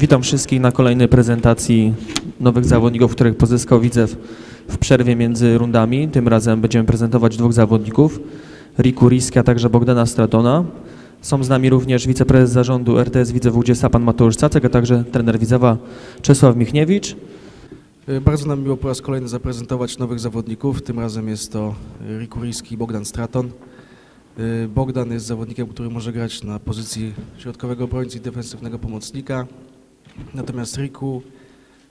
Witam wszystkich na kolejnej prezentacji nowych zawodników, których pozyskał Widzew w przerwie między rundami. Tym razem będziemy prezentować dwóch zawodników, Riku Riski, a także Bogdana Stratona. Są z nami również wiceprezes zarządu RTS Widzew UGSA, pan Mateusz Cacek, a także trener Widzewa Czesław Michniewicz. Y, Bardzo nam miło po raz kolejny zaprezentować nowych zawodników. Tym razem jest to Riku Riski i Bogdan Straton. Y, Bogdan jest zawodnikiem, który może grać na pozycji środkowego obrońcy i defensywnego pomocnika. Natomiast Riku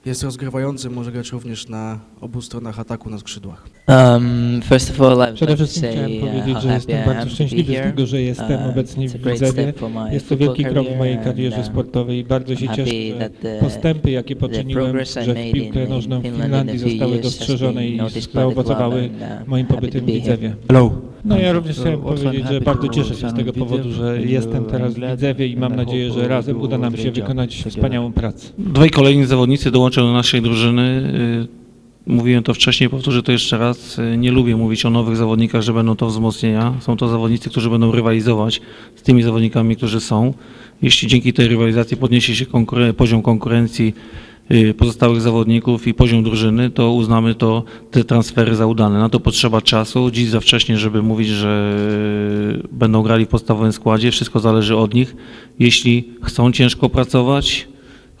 jest rozgrywającym, może grać również na obu stronach ataku na skrzydłach. Um, first of all, I would Przede like wszystkim chciałem say uh, powiedzieć, że jestem bardzo szczęśliwy z tego, że jestem Uh, obecnie w great Widzewie. step for my Jest to wielki krok w mojej karierze and, sportowej i bardzo się cieszę, że postępy, jakie poczyniłem że w piłkę nożną w in Finland Finlandii zostały dostrzeżone i zaowocowały uh, moim pobytem w. Widzewie. Hello. No ja również chciałem powiedzieć, że bardzo cieszę się z tego powodu, że jestem teraz w Widzewie i mam nadzieję, że razem uda nam się wykonać wspaniałą pracę. Dwaj kolejni zawodnicy dołączą do naszej drużyny. Y, Mówiłem to wcześniej, powtórzę to jeszcze raz. Y, Nie lubię mówić o nowych zawodnikach, że będą to wzmocnienia. Są to zawodnicy, którzy będą rywalizować z tymi zawodnikami, którzy są. Jeśli dzięki tej rywalizacji podniesie się konkuren- poziom konkurencji pozostałych zawodników i poziom drużyny, to uznamy to te transfery za udane. Na to potrzeba czasu. Dziś za wcześnie, żeby mówić, że y, będą grali w podstawowym składzie. Wszystko zależy od nich. Jeśli chcą ciężko pracować,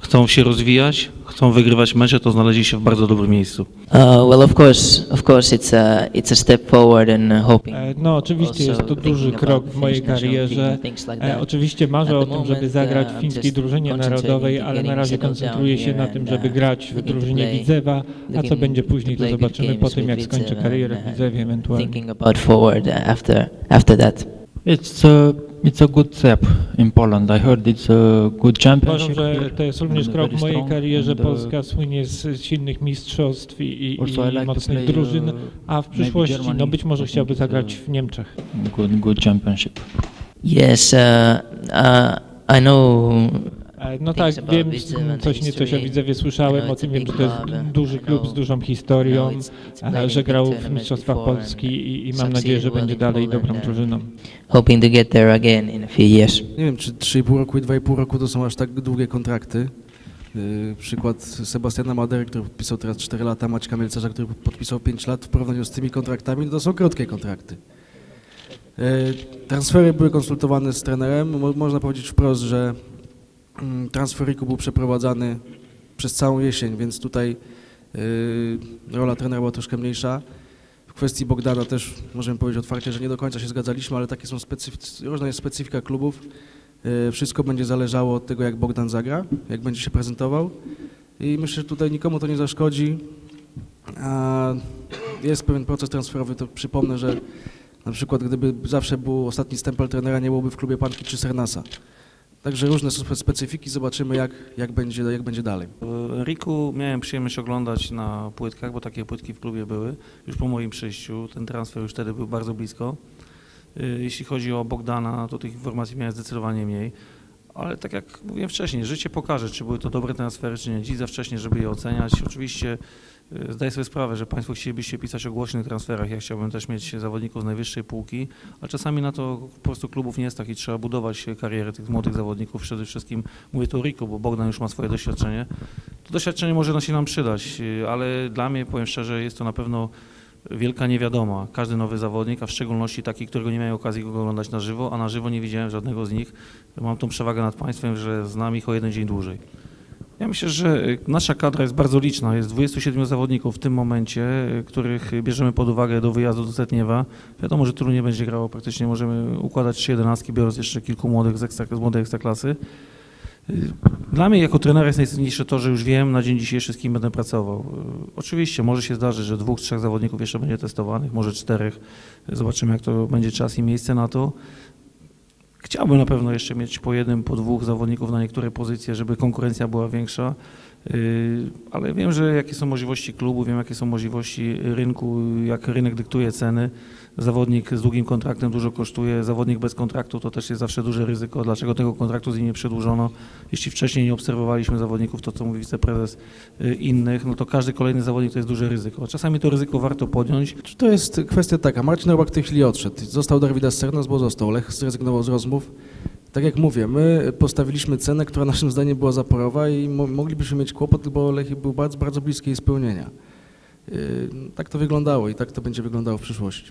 chcą się rozwijać, chcą wygrywać mecze, to znaleźli się w bardzo dobrym miejscu. Uh, well, of course, of course, it's a it's a step forward and uh, hoping. E, No oczywiście jest to duży krok w mojej karierze. E. Oczywiście marzę o tym, żeby zagrać uh, w I'm fińskiej drużynie narodowej, ale na razie koncentruję się na tym, uh, żeby grać w drużynie Widzewa, a co będzie później, to zobaczymy po tym, jak skończę karierę w uh, Widzewie ewentualnie. Thinking about forward uh, after after that. It's a, it's a good step in Poland. I heard it's a good Uważam, championship że here to jest również krok w mojej karierze. and, uh, Polska słynie z silnych mistrzostw i, i, Also I i like to mocnych play, drużyn, uh, a w przyszłości Germany. no być może chciałby zagrać uh, w Niemczech. Good, good championship. Yes, uh, uh, I know. E, No tak, wiem and coś niecoś o. Widzewie słyszałem, o tym wiem, że to jest duży klub z know- dużą historią, played że grał w Mistrzostwach Polski and i, i mam nadzieję, że będzie dalej dobrą drużyną. Hoping to get there again in a few years. Nie wiem, czy 3,5 roku i 2,5 roku to są aż tak długie kontrakty. Y, Przykład Sebastiana Madery, który podpisał teraz 4 lata, Maćka Mielcarza, który podpisał 5 lat w porównaniu z tymi kontraktami, to są krótkie kontrakty. Y, Transfery były konsultowane z trenerem. Mo- Można powiedzieć wprost, że mm, transfer Riku był przeprowadzany przez całą jesień, więc tutaj y, rola trenera była troszkę mniejsza. W kwestii Bogdana też możemy powiedzieć otwarcie, że nie do końca się zgadzaliśmy, ale takie są specyf- różna jest specyfika klubów. Y, Wszystko będzie zależało od tego, jak Bogdan zagra, jak będzie się prezentował. I myślę, że tutaj nikomu to nie zaszkodzi. A jest pewien proces transferowy, to przypomnę, że na przykład gdyby zawsze był ostatni stempel trenera, nie byłoby w klubie Panki czy Sernasa. Także różne są spe- specyfiki, zobaczymy jak, jak, będzie, jak będzie dalej. E, Riku miałem przyjemność oglądać na płytkach, bo takie płytki w klubie były już po moim przyjściu. Ten transfer już wtedy był bardzo blisko. E, Jeśli chodzi o Bogdana, to tych informacji miałem zdecydowanie mniej. Ale tak jak mówiłem wcześniej, życie pokaże, czy były to dobre transfery, czy nie. Dziś za wcześnie, żeby je oceniać. Oczywiście e, zdaję sobie sprawę, że Państwo chcielibyście pisać o głośnych transferach. Ja chciałbym też mieć zawodników z najwyższej półki, a czasami na to po prostu klubów nie jest tak i trzeba budować karierę tych młodych zawodników. Przede wszystkim mówię tu Riku, bo Bogdan już ma swoje doświadczenie. To doświadczenie może się nam przydać, e, ale dla mnie, powiem szczerze, jest to na pewno wielka niewiadoma. Każdy nowy zawodnik, a w szczególności taki, którego nie miałem okazji go oglądać na żywo, a na żywo nie widziałem żadnego z nich. Mam tą przewagę nad państwem, że znam ich o jeden dzień dłużej. Ja myślę, że y, nasza kadra jest bardzo liczna. Jest 27 zawodników w tym momencie, y, których bierzemy pod uwagę do wyjazdu do Setniewa. Wiadomo, że tylu nie będzie grało. Praktycznie możemy układać trzy jedenastki, biorąc jeszcze kilku młodych z, ekstra, z młodej ekstraklasy. Y, Dla mnie jako trenera jest najcenniejsze to, że już wiem na dzień dzisiejszy, z kim będę pracował. Y, Oczywiście może się zdarzyć, że dwóch, trzech zawodników jeszcze będzie testowanych, może czterech. Zobaczymy, jak to będzie czas i miejsce na to. Chciałbym na pewno jeszcze mieć po jednym, po dwóch zawodników na niektóre pozycje, żeby konkurencja była większa, Yy, ale wiem, że jakie są możliwości klubu, wiem jakie są możliwości rynku, jak rynek dyktuje ceny. Zawodnik z długim kontraktem dużo kosztuje, zawodnik bez kontraktu to też jest zawsze duże ryzyko. Dlaczego tego kontraktu z nim nie przedłużono? Jeśli wcześniej nie obserwowaliśmy zawodników, to co mówi wiceprezes yy, innych, no to każdy kolejny zawodnik to jest duże ryzyko. Czasami to ryzyko warto podjąć, To jest kwestia taka. Marcin Robak w tej chwili odszedł. Został Darwida Sernas, bo został. Lech zrezygnował z rozmów. Tak jak mówię, my postawiliśmy cenę, która naszym zdaniem była zaporowa i mo moglibyśmy mieć kłopot, bo Lech był bardzo, bardzo bliski jej spełnienia. Yy, Tak to wyglądało i tak to będzie wyglądało w przyszłości.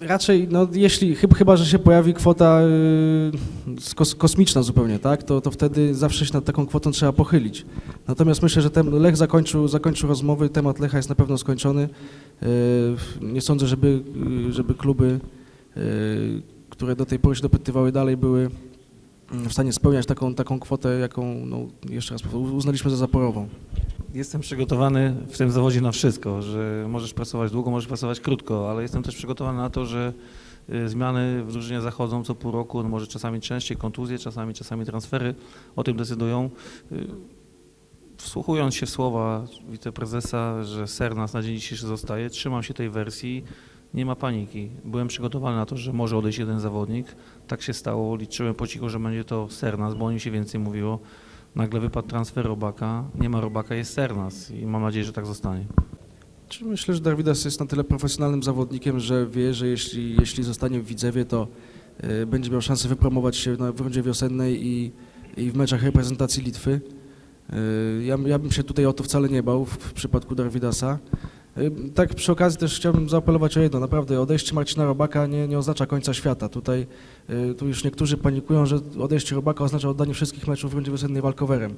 Raczej, no jeśli, chyba, że się pojawi kwota yy, kos, kosmiczna zupełnie, tak, to, to wtedy zawsze się nad taką kwotą trzeba pochylić. Natomiast myślę, że ten Lech zakończył, zakończył rozmowy, temat Lecha jest na pewno skończony. Yy, Nie sądzę, żeby, żeby kluby, które do tej pory się dopytywały dalej, były mm, w stanie spełniać taką, taką kwotę, jaką, no, jeszcze raz uznaliśmy za zaporową. Jestem przygotowany w tym zawodzie na wszystko, że możesz pracować długo, możesz pracować krótko, ale jestem też przygotowany na to, że y, zmiany w drużynie zachodzą co pół roku, no może czasami częściej kontuzje, czasami, czasami transfery o tym decydują. Y, Wsłuchując się w słowa wiceprezesa, że Sernas na dzień dzisiejszy zostaje, trzymam się tej wersji, nie ma paniki. Byłem przygotowany na to, że może odejść jeden zawodnik. Tak się stało, liczyłem po cichu, że będzie to Sernas, bo o nim się więcej mówiło. Nagle wypadł transfer Robaka, nie ma Robaka, jest Sernas i mam nadzieję, że tak zostanie. Czy myślę, że Darwidas jest na tyle profesjonalnym zawodnikiem, że wie, że jeśli, jeśli zostanie w Widzewie, to y, będzie miał szansę wypromować się na, rundzie wiosennej i, i w meczach reprezentacji Litwy. Y, ja, ja bym się tutaj o to wcale nie bał w, w przypadku Darwidasa. Y, Tak przy okazji też chciałbym zaapelować o jedno. Naprawdę odejście Marcina Robaka nie, nie oznacza końca świata. Tutaj y, tu już niektórzy panikują, że odejście Robaka oznacza oddanie wszystkich meczów w rundzie wiosennej walkowerem.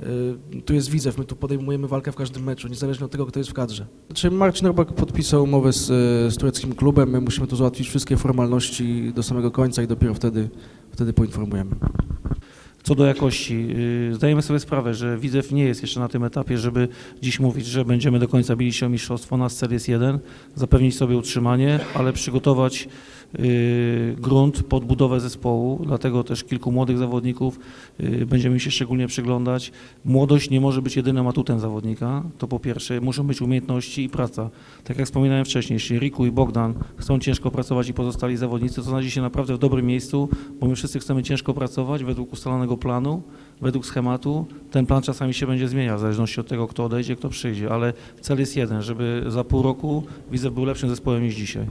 Y, Tu jest Widzew, my tu podejmujemy walkę w każdym meczu, niezależnie od tego, kto jest w kadrze. Czy Marcin Robak podpisał umowę z, z tureckim klubem, my musimy tu załatwić wszystkie formalności do samego końca i dopiero wtedy, wtedy poinformujemy. Co do jakości, yy, zdajemy sobie sprawę, że Widzew nie jest jeszcze na tym etapie, żeby dziś mówić, że będziemy do końca bili się o mistrzostwo. Nasz cel jest jeden, zapewnić sobie utrzymanie, ale przygotować grunt pod budowę zespołu, dlatego też kilku młodych zawodników yy, będziemy się szczególnie przyglądać. Młodość nie może być jedynym atutem zawodnika, to po pierwsze, muszą być umiejętności i praca. Tak jak wspominałem wcześniej, jeśli Riku i Bogdan chcą ciężko pracować i pozostali zawodnicy, to znajdzie się naprawdę w dobrym miejscu, bo my wszyscy chcemy ciężko pracować według ustalonego planu, według schematu. Ten plan czasami się będzie zmieniał w zależności od tego, kto odejdzie, kto przyjdzie, ale cel jest jeden, żeby za pół roku Widzew był lepszym zespołem niż dzisiaj.